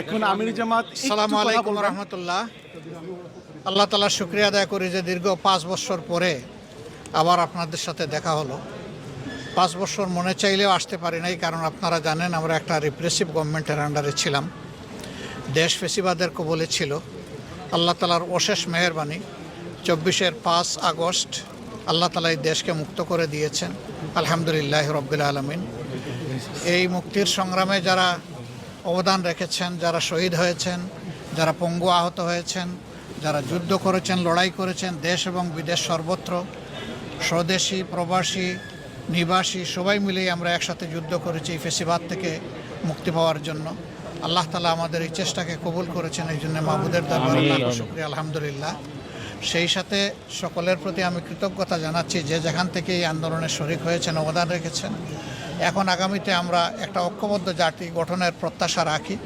এখন আমির জামাত সালামু আলাইকুম রহমতুল্লাহ। আল্লাহ তালার শুক্রিয়া আদায় করি যে দীর্ঘ পাঁচ বছর পরে আবার আপনাদের সাথে দেখা হলো। পাঁচ বছর মনে চাইলেও আসতে পারি নাই কারণ আপনারা জানেন আমরা একটা রিপ্রেসিভ গভর্নমেন্টের আন্ডারে ছিলাম। দেশ ফেসিবাদের কবলে ছিল। আল্লাহ তালার অশেষ মেহরবানি। চব্বিশের পাঁচ আগস্ট আল্লাহ তালা এই দেশকে মুক্ত করে দিয়েছেন। আলহামদুলিল্লাহ রব্বিল আলমিন। এই মুক্তির সংগ্রামে যারা অবদান রেখেছেন যারা শহীদ হয়েছেন যারা পঙ্গু আহত হয়েছেন যারা যুদ্ধ করেছেন লড়াই করেছেন দেশ এবং বিদেশ সর্বত্র স্বদেশি প্রবাসী নিবাসী সবাই মিলেই আমরা একসাথে যুদ্ধ করেছি এই ফেসিবাদ থেকে মুক্তি পাওয়ার জন্য। আল্লাহ তালা আমাদের এই চেষ্টাকে কবুল করেছেন এই জন্য মাহবুদের দরবারে শুক্রিয়া আলহামদুলিল্লাহ। সেই সাথে সকলের প্রতি আমি কৃতজ্ঞতা জানাচ্ছি যে যেখান থেকে এই আন্দোলনে শরিক হয়েছেন, অবদান রেখেছেন। এখন আগামীতে আমরা একটা ঐক্যবদ্ধ জাতি গঠনের প্রত্যাশা রাখি।